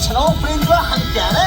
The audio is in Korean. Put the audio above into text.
채널 프렌즈와 함께하는